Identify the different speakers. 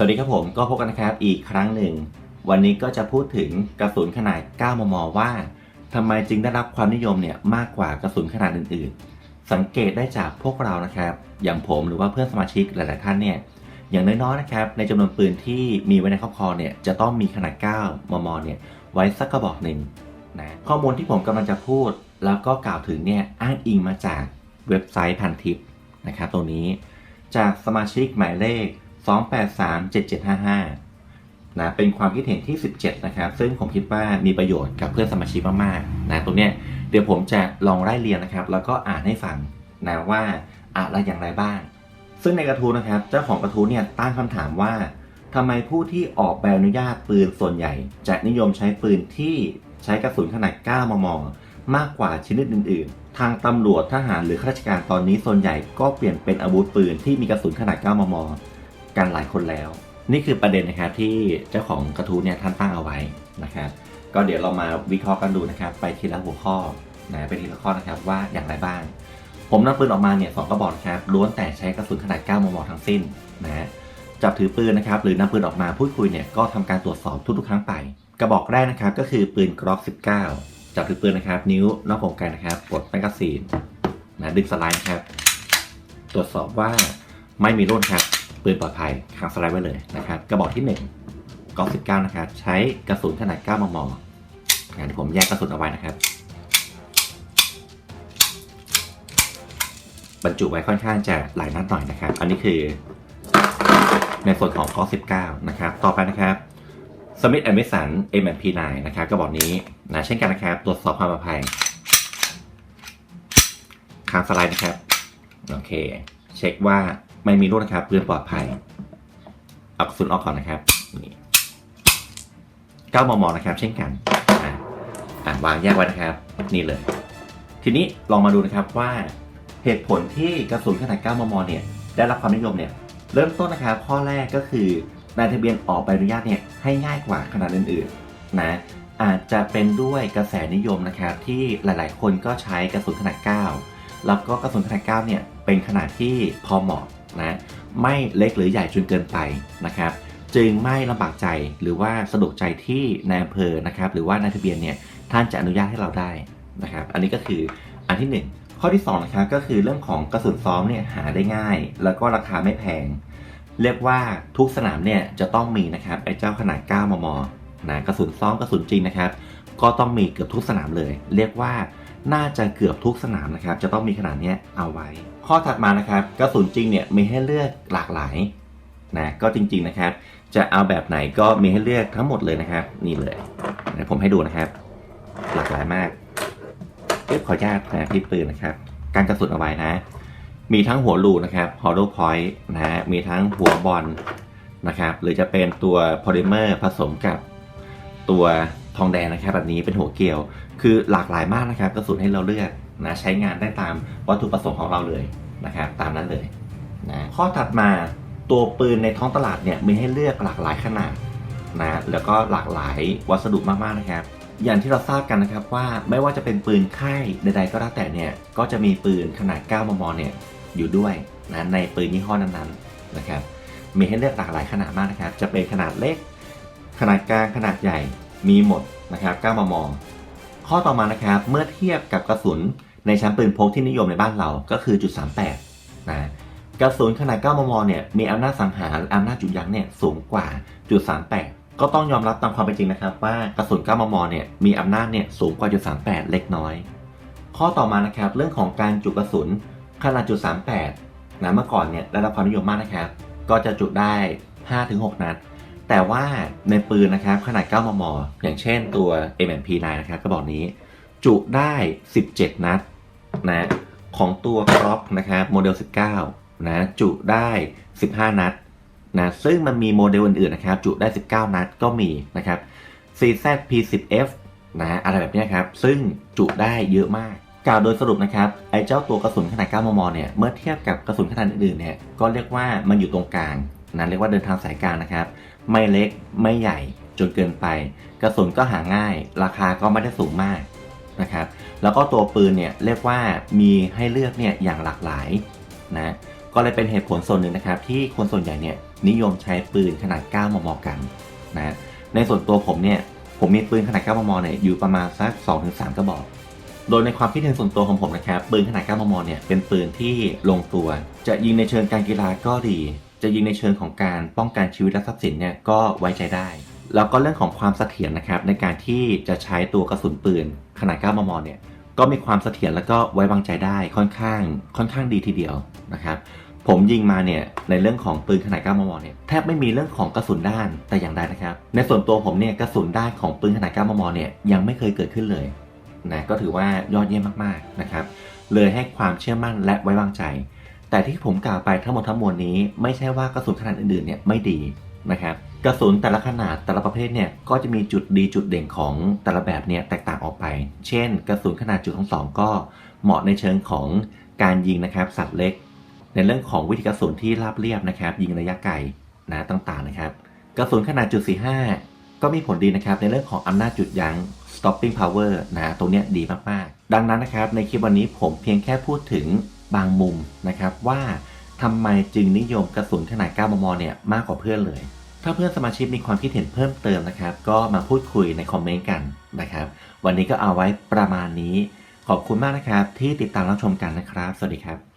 Speaker 1: สวัสดีครับผมก็พบกันนะครับอีกครั้งหนึ่ง วันนี้ก็จะพูดถึงกระสุนขนาด 9 มม ว่าทำไมจึงได้รับความนิยมเนี่ยมากกว่ากระสุนขนาดอื่น ๆ สังเกตได้จากพวกเรานะครับ อย่างผมหรือว่าเพื่อนสมาชิกหลาย ๆ ท่านเนี่ยอย่างน้อย ๆ นะครับ ในจำนวนปืนที่มีไว้ในครอบครองเนี่ยจะต้องมีขนาด 9 มม เนี่ยไว้สักกระบอกหนึ่งนะข้อมูลที่ผมกำลังจะพูด แล้วก็กล่าวถึงเนี่ยอ้างอิงมาจากเว็บไซต์พันทิปนะครับตรงนี้ จากสมาชิกหมายเลข 2837755นะเป็นความคิดเห็นที่ 17 นะครับ ซึ่งผมคิดว่ามีประโยชน์กับเพื่อนสมาชิกมากๆนะตรงเนี้ยเดี๋ยวผมจะลองไล่เรียงนะครับ แล้วก็อ่านให้ฟังนะว่าอะไรอย่างไรบ้าง ซึ่งในกระทู้นะครับ เจ้าของกระทู้เนี่ยตั้งคำถามว่าทำไมผู้ที่ออกใบอนุญาตปืนส่วนใหญ่ จะนิยมใช้ปืนที่ใช้กระสุนขนาด 9 มม มากกว่าชนิดอื่น ๆ ทางตำรวจทหารหรือข้าราชการตอนนี้ส่วนใหญ่ก็เปลี่ยนเป็นอาวุธปืนที่มีกระสุนขนาด 9 มม กันหลายคนแล้ว นี่คือประเด็นนะครับที่เจ้าของกระทู้เนี่ยท่านตั้งเอาไว้นะครับก็เดี๋ยวเรามาวิเคราะห์กันดูนะครับ ไปทีละหัวข้อนะไปทีละข้อนะครับว่าอย่างไรบ้าง ผมนำปืนออกมาเนี่ยสองกระบอกนะครับล้วนแต่ใช้กระสุนขนาด 9 มม ทั้งสิ้นนะจับถือปืนนะครับหรือนำปืนออกมาพูดคุยเนี่ยก็ทำการตรวจสอบทุกๆครั้งไป กระบอกแรกนะครับก็คือปืนกรอก19 จับถือปืนนะครับ นิ้วนอกวงไกนะครับกดแมกกาซีนนะดึงสไลด์ครับ ตรวจสอบว่าไม่มีรุ่นครับ ปืนปลอดภัยขังสไลด์ไว้เลยนะครับกระบอกที่1กอง19นะครับใช้กระสุนขนาด 9 มมงั้นผมแยกกระสุนเอาไว้นะครับ บรรจุไว้ค่อนข้างจะหลายนัดหน่อยนะครับ อันนี้คือในส่วนของกอง19นะครับ ต่อไปนะครับสมิธแอนด์วิสัน M&P9 นะครับกระบอกนี้นะเช่นกันนะครับ ตรวจสอบความปลอดภัยค้างสไลด์นะครับ โอเค เช็คว่า ไม่มีรุ่นะครับปืนปลอดภัยเอากระสุนออกก่อนนะครับนี่9มมนะครับ เช่นกันอะอะวางแยกไว้นะครับ นี่เลย ทีนี้ลองมาดูนะครับว่าเหตุผลที่กระสุนขนาด 9 มม เนี่ย ได้รับความนิยมเนี่ย เริ่มต้นนะครับ ข้อแรกก็คือนายทะเบียนออกใบอนุญาตเนี่ยให้ง่ายกว่าขนาดอื่นๆนะอาจจะเป็นด้วยกระแสนิยมนะครับที่หลายๆ คนก็ใช้กระสุนขนาด 9 แล้วก็กระสุนขนาด 9 เนี่ยเป็นขนาดที่พอเหมาะ นะไม่เล็กหรือใหญ่จนเกินไปนะครับ จึงไม่ลำบากใจหรือว่าสะดวกใจที่นายอำเภอนะครับหรือว่านายทะเบียนเนี่ยท่านจะอนุญาตให้เราได้นะครับ อันนี้ก็คืออันที่หนึ่งข้อที่สองนะครับก็คือเรื่องของกระสุนซ้อมเนี่ยหาได้ง่าย แล้วก็ราคาไม่แพง เรียกว่าทุกสนามเนี่ยจะต้องมีนะครับไอ้เจ้าขนาด 9 มมนะกระสุนซ้อมกระสุนจริงนะครับ ก็ต้องมีเกือบทุกสนามเลย เรียกว่าน่าจะเกือบทุกสนามนะครับ จะต้องมีขนาดนี้เอาไว้ ข้อถัดมานะครับกระสุนจริงเนี่ยมีให้เลือกหลากหลายนะก็จริงๆนะครับ จะเอาแบบไหนก็มีให้เลือกทั้งหมดเลยนะครับ นี่เลยผมให้ดูนะครับ หลากหลายมากเอ๊ะขออนุญาตนะที่ปืนนะครับ การกระสุนเอาไว้นะ มีทั้งหัวรูนะครับ hollow point นะฮะมีทั้งหัวบอลนะครับ หรือจะเป็นตัวโพลิเมอร์ผสมกับตัวทองแดงนะครับ แบบนี้เป็นหัวเกลียว คือหลากหลายมากนะครับ กระสุนให้เราเลือก นะใช้งานได้ตามวัตถุประสงค์ของเราเลยนะครับตามนั้นเลยนะข้อถัดมาตัวปืนในท้องตลาดเนี่ยมีให้เลือกหลากหลายขนาดนะแล้วก็หลากหลายวัสดุมากๆนะครับ อย่างที่เราทราบกันนะครับว่าไม่ว่าจะเป็นปืนค่ายใด ๆ ก็แล้วแต่เนี่ยก็จะมีปืนขนาด 9 มม เนี่ยอยู่ด้วยนะในปืนยี่ห้อนั้นๆนะครับมีให้เลือกหลากหลายขนาดมากนะครับ จะเป็นขนาดเล็ก ขนาดกลางขนาดใหญ่มีหมดนะครับ 9 มม ข้อต่อมานะครับเมื่อเทียบกับกระสุน ในชั้นปืนพกที่นิยมในบ้านเราก็คือจุด38นะกระสุนขนาด 9 มม เนี่ย มีอำนาจสังหารอำนาจจุดยั้งเนี่ยสูงกว่าจุด38 ก็ต้องยอมรับตามความเป็นจริงนะครับ ว่ากระสุน 9 มม เนี่ย มีอำนาจเนี่ยสูงกว่าจุด38 เล็กน้อย ข้อต่อมานะครับ เรื่องของการจุกระสุนขนาดจุด38นะเมื่อก่อนเนี่ยได้รับความนิยมมากนะครับ ก็จะจุได้ 5-6 นัด แต่ว่าในปืนนะครับขนาด 9 มม อย่างเช่นตัว M&P9 นะครับกระบอกนี้ จุได้ 17 นัดนะของตัวกรอกนะครับโมเดล 19 นะจุได้ 15 นัดนะซึ่งมันมีโมเดลอื่นๆนะครับจุได้ 19 นัดก็มีนะครับ CZ P10F นะอะไรแบบนี้ครับ ซึ่งจุได้เยอะมากกล่าวโดยสรุปนะครับ ไอ้เจ้าตัวกระสุนขนาด 9 มม เนี่ย เมื่อเทียบกับกระสุนขนาดอื่นๆ เนี่ย ก็เรียกว่ามันอยู่ตรงกลางนะเรียกว่าเดินทางสายกลางนะครับ ไม่เล็กไม่ใหญ่จนเกินไป กระสุนก็หาง่าย ราคาก็ไม่ได้สูงมาก นะครับแล้วก็ตัวปืนเนี่ยเรียกว่ามีให้เลือกเนี่ยอย่างหลากหลายนะก็เลยเป็นเหตุผลส่วนหนึ่งนะครับ ที่คนส่วนใหญ่เนี่ยนิยมใช้ปืนขนาด 9 มม กันนะในส่วนตัวผมเนี่ยผมมีปืนขนาด 9 มม เนี่ยอยู่ประมาณสัก 2-3 กระบอก โดยในความคิดเห็นส่วนตัวของผมนะครับปืนขนาด 9 มม เนี่ยเป็นปืนที่ลงตัว จะยิงในเชิงการกีฬาก็ดี จะยิงในเชิงของการป้องกันชีวิตและทรัพย์สินเนี่ยก็ไว้ใจได้ แล้วก็เรื่องของความเสถียรนะครับในการที่จะใช้ตัวกระสุนปืนขนาด 9 มม เนี่ยก็มีความเสถียรแล้วก็ไว้วางใจได้ค่อนข้างค่อนข้างดีทีเดียวนะครับผมยิงมาเนี่ยในเรื่องของปืนขนาด 9 มม เนี่ยแทบไม่มีเรื่องของกระสุนด้านแต่อย่างใดนะครับ ในส่วนตัวผมเนี่ยกระสุนด้านของปืนขนาด 9 มม เนี่ยยังไม่เคยเกิดขึ้นเลยนะก็ถือว่ายอดเยี่ยมมากๆนะครับเลยให้ความเชื่อมั่นและไว้วางใจ แต่ที่ผมกล่าวไปทั้งหมดทั้งมวลนี้ ไม่ใช่ว่ากระสุนขนาดอื่นๆเนี่ยไม่ดีนะครับ กระสุนแต่ละขนาดแต่ละประเภทเนี่ยก็จะมีจุดดีจุดเด่นของแต่ละแบบเนี่ยแตกต่างออกไป เช่น กระสุนขนาดจุดของสองก็เหมาะในเชิงของการยิงนะครับสัตว์เล็ก ในเรื่องของวิธีกระสุนที่ราบเรียบนะครับ ยิงระยะไกลนะต่างๆนะครับ กระสุนขนาดจุด45 ก็มีผลดีนะครับ ในเรื่องของอำนาจจุดยั้ง stopping power นะตรงนี้ดีมากๆ ดังนั้นนะครับในคลิปวันนี้ผมเพียงแค่พูดถึงบางมุมนะครับว่าทำไมจึงนิยมกระสุนขนาด 9 มมเนี่ยมากกว่าเพื่อนเลย ถ้าเพื่อนสมาชิกมีความคิดเห็นเพิ่มเติมนะครับ ก็มาพูดคุยในคอมเมนต์กันนะครับ วันนี้ก็เอาไว้ประมาณนี้ ขอบคุณมากนะครับที่ติดตามรับชมกันนะครับ สวัสดีครับ